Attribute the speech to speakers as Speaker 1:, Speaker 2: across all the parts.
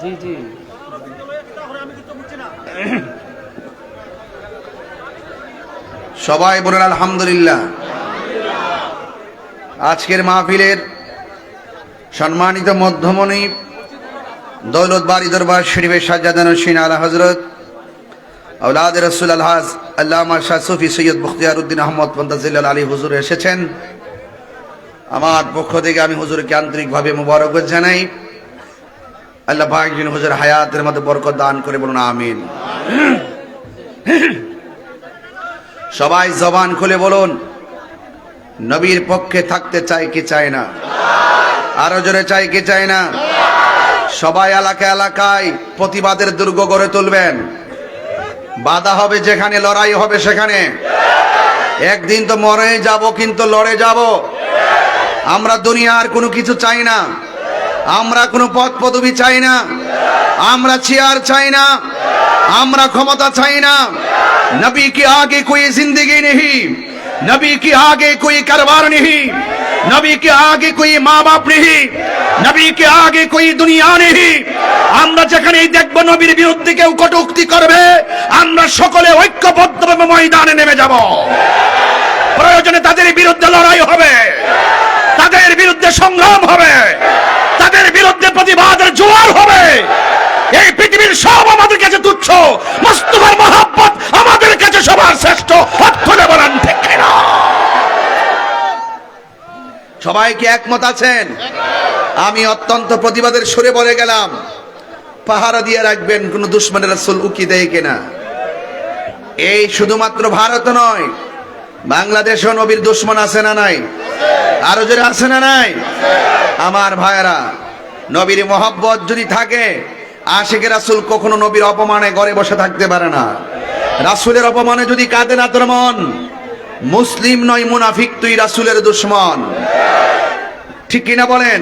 Speaker 1: জি জি।
Speaker 2: সবাই বলেন আলহামদুলিল্লাহ। আজকের মাহফিলের সম্মানিত মধ্যমণি দৌলত বাড়ি দরবার শরীফের সাজ্জাদান সিন আলা হজরত আউলাদ রসুল আলহাজ আল্লামা শাহ সুফি সৈয়দ মুখতিয়ার উদ্দিন আহমদ মন্তাজিল্লাল আলী হুজুর এসেছেন। আমার পক্ষ থেকে আমি হুজুরকে আন্তরিকভাবে মুবারক জানাই। আল্লাহ ভাইজিন হুজুর হায়াতের মধ্যে বরকত দান করে বলুন, আমিন। সবাই জবান খুলে বলুন, নবীর পক্ষে থাকতে চাই কি চায় না? আরও জোরে চাই কি চায় না? সবাই এলাকা এলাকায় প্রতিবাদের দুর্গ গড়ে তুলবেন। বাধা হবে যেখানে, লড়াই হবে সেখানে। একদিন তো মরে যাব, কিন্তু লড়ে যাব। আমরা দুনিয়ার কোনো কিছু চাই না। আমরা কোনো পদ পদবি চাই না। আমরা চেয়ার চাই না। আমরা ক্ষমতা চাই না। নবী কি আগে কোই জিন্দগি নেই নবী কি আগে কোই কারবার নেই নবী কি আগে কোই মা বাপ নেই নবী কি আগে কোই দুনিয়া নেই আমরা যেখানেই দেখব নবীর বিরুদ্ধে কেউ কটুক্তি করবে, আমরা সকলে ঐক্যবদ্ধভাবে ময়দানে নেমে যাব। প্রয়োজনে তাদের বিরুদ্ধে লড়াই হবে, তাদের বিরুদ্ধে সংগ্রাম হবে, তাদের বিরুদ্ধে প্রতিবাদের জোয়ার হবে। এই পৃথিবীর সব আমাদের কাছে তুচ্ছ মস্তফার মহাব্বত আমাদের কাছে সবার শ্রেষ্ঠ অক্ষরে বলেন ঠিক কিনা? সবাই কি একমত আছেন? আমি অত্যন্ত প্রতিবাদের সুরে বলে গেলাম। পাহারা দিয়ে রাখবেন, কোন দুশ্মনের রাসুল উকি দেয় কিনা। এই শুধুমাত্র ভারত নয় বাংলাদেশও নবীর দুশ্মন আছে না নাই? আরও জোরে আছে না নাই? আমার ভাইয়েরা, নবীর মহব্বত যদি থাকে আশিকে রাসুল কখনো নবীর অপমানে ঘরে বসে থাকতে পারে না। রাসুলের অপমানে যদি কাঁদে না তোর মন, মুসলিম নয়, মুনাফিক তুই রাসুলের দুশ্মন। ঠিক কিনা বলেন?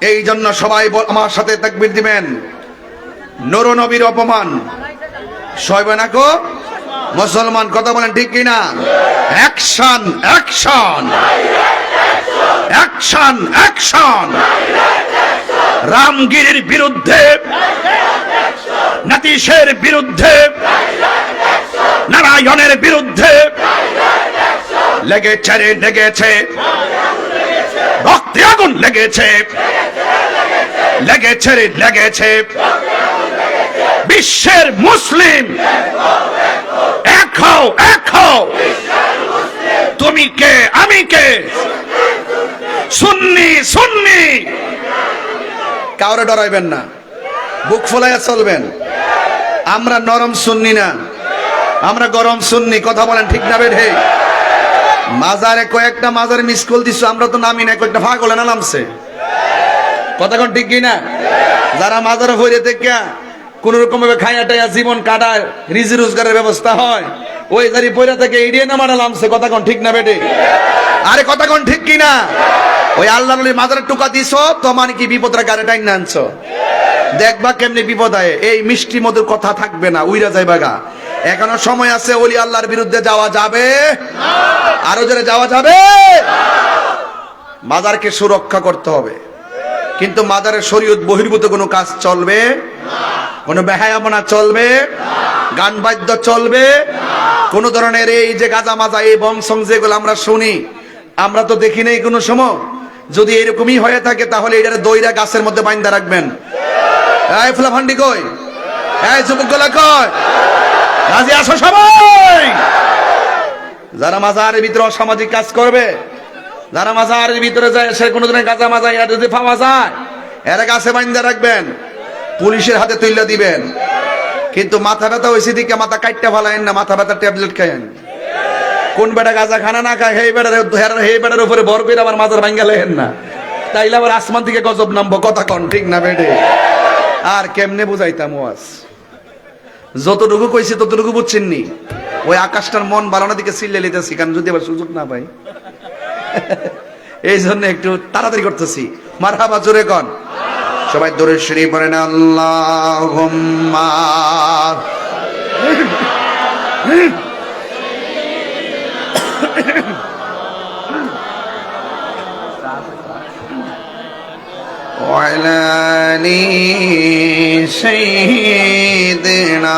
Speaker 2: এই জন্য সবাই আমার সাথে তাকবির দিবেন। নর নবীর অপমান। সইবে না কো? মুসলমান কথা বলেন ঠিক কিনা? অ্যাকশন অ্যাকশন অ্যাকশন অ্যাকশন রামগিরির বিরুদ্ধে। নাতিশের বিরুদ্ধে। নারায়ণের বিরুদ্ধে। লেগেছে লেগেছে। রক্তে আগুন লেগেছে। লেগেছে রে, লেগেছে। বিশ্বের মুসলিম। এক হও তুমি কে, আমি কে? সুন্নি সুন্নি। কাউরে ডরাইবেন না। বুক ফোলাইয়া চলবেন। আমরা নরম সুন্নি না। আমরা গরম সুন্নি, কথা বলেন ঠিক না বেঠে মাজারে কয়েকটা মাজারে মিস কল দিছো, আমরা তো নামি না কয়েকটা ভাগ হলে না নামছে। কথা ঠিক কি না যারা মাজারে হইরে থেকে কোন রকম ভাবে খাইয়া টাইয়া জীবন কাটায় রিজি রোজগারের ব্যবস্থা হয়, ওই যারি পয়রা থেকে, এড়িয়ে না মারা নামছে কথা ঠিক না বেটে? আরে কথা কোন ঠিক কি না ওই আল্লাহ নবীর মাজারে টুকা দিছো তো মানে কি বিপদরা গাড়ি টাইন না আনছো? দেখবা কেমনি বিপদ আয়, এই মিষ্টি মধুর কথা থাকবে না, উইরা যাইবা গা। এখনও সময় আছে, ওলি আল্লাহর বিরুদ্ধে যাওয়া যাবে? আরও জোরে যাওয়া যাবে? মাজারকে সুরক্ষা করতে হবে। কিন্তু মাজারের শরীয়ত বহির্ভূত কোনো কাজ চলবে? কোনো বেহায়ামনা চলবে? গান বাদ্য চলবে? কোন ধরনের এই যে গাজা মাজা এই বংশং যেগুলো আমরা শুনি, আমরা তো দেখি নাই কোনো সময়। যদি এরকমই হয়ে থাকে, তাহলে এটার দইরা গাছের মধ্যে বাইন্দা রাখবেন। এই ফুলাফান্ডি কই? এই কই? রাজি আসো সবাই? যারা মাজারের ভিতরে অসামাজিক কাজ করবে যারা মাজারের ভিতরে যায়, সে কোনো দিনের গাজা মাজা এটা যদি পাওয়া যায় এরা গাছে বাইন্দা রাখবেন, পুলিশের হাতে তুইলা দিবেন। কিন্তু মাথা ব্যথা হয়েছে দিকে, মাথা কাটতে ফেলায়েন না, মাথা ব্যথা ট্যাবলেট খায়েন কোন বেটা গাজা খানা না খায় হেই বেটার হেই বেটার উপরে বর করে আবার মাজার ভাঙ্গা লেহেন না। তাইলে আবার আসমান থেকে গজব নামবো, কথা কন, ঠিক না বেটে? আর কেমনে বুঝাইতাম ওয়াজ যতটুকু কইছি ততটুকু বুঝছেননি। ওই আকাশটার মন বাড়ানোর দিকে সিল্লে লিতেছি কারণ যদি আবার সুযোগ না পাই। এই জন্য একটু তাড়াতাড়ি করতেছি মার হাবা জোরে কন সবাই দূরে শ্রী পড়েন আল্লাহ وعلى آل سيدنا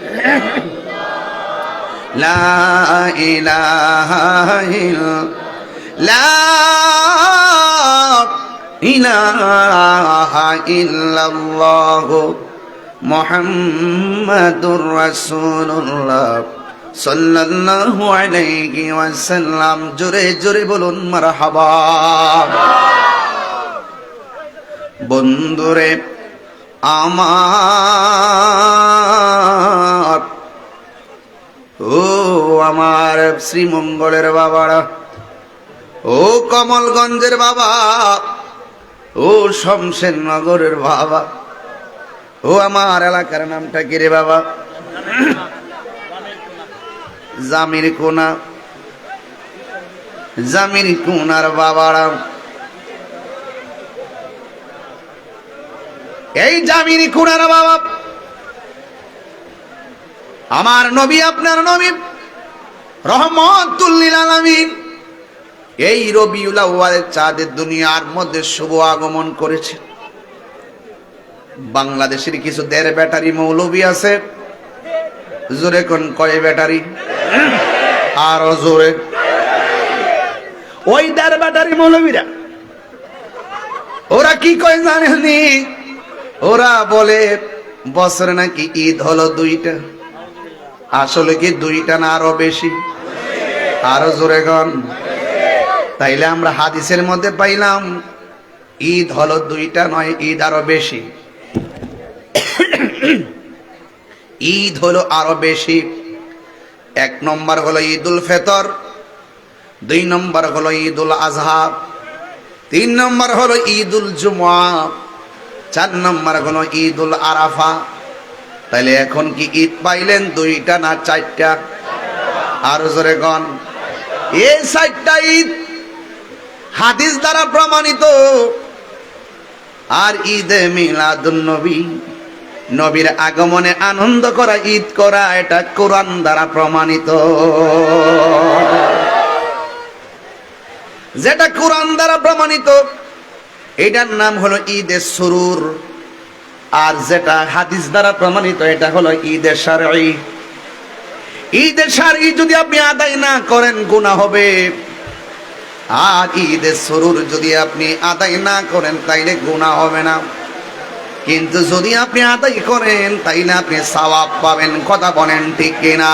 Speaker 2: লা ইলাহা ইল- লা ইলাহা ইল্লাল্লাহ মুহাম্মাদুর রাসূলুল্লাহ সাল্লাল্লাহু আলাইহি ওয়াসাল্লাম। জোরে জোরে বলুন মারহাবা। বন্ধুরে আমার, ও আমার শ্রীমঙ্গলের বাবারা, ও কমলগঞ্জের বাবা, ও শমশের নগরের বাবা, ও আমার এলাকার নামটা কি রে বাবা? জামির কোনা, জামির কোনার বাবারা। এই জামির কোনার বাবা আমার নবী, আপনার নবী, রহমতুল্লিল আলামিন এই রবিউল আউয়ালের চাঁদের দুনিয়ার মধ্যে শুভ আগমন করেছে বাংলাদেশের কিছু দেড় ব্যাটারি মৌলবী আছে। জোরে কোন কয় ব্যাটারি? আরও জোরে। ওই দেড় ব্যাটারি মৌলবীরা, ওরা কি কয় জানেননি? ওরা বলে, বছরে নাকি ঈদ হলো দুইটা। আসলে কি দুইটা না আরও বেশি? আরও জোরে গন। তাইলে আমরা হাদিসের মধ্যে পাইলাম, ঈদ হলো দুইটা নয়, ঈদ আরও বেশি। ঈদ হলো আরও বেশি। এক নম্বর হলো ঈদুল ফেতর, দুই নম্বর হলো ঈদুল আজহা, তিন নম্বর হলো ঈদুল জুমা চার নম্বর হলো ঈদুল আরাফা। তাইলে এখন কি ঈদ পাইলেন দুইটা না চারটা? আরও জোরে গন এই চারটা ঈদ হাদিস দ্বারা প্রমাণিত। আর ঈদে মিলাদুন নবী, নবীর আগমনে আনন্দ করা, ঈদ করা, এটা কোরআন দ্বারা প্রমাণিত। যেটা কোরআন দ্বারা প্রমাণিত এটার নাম হলো ঈদে সুরুর। আর যেটা হাদিস দ্বারা প্রমাণিত, এটা হলো ঈদে সারঈ ঈদে সারঈ যদি আপনি আদায় না করেন, গুনাহ হবে। আর ঈদে সুরুর যদি আপনি আদায় না করেন, তাইলে গুনাহ হবে না। কিন্তু যদি আপনি আদায় করেন, তাইলে আপনি সওয়াব পাবেন। কথা বলেন ঠিক কিনা?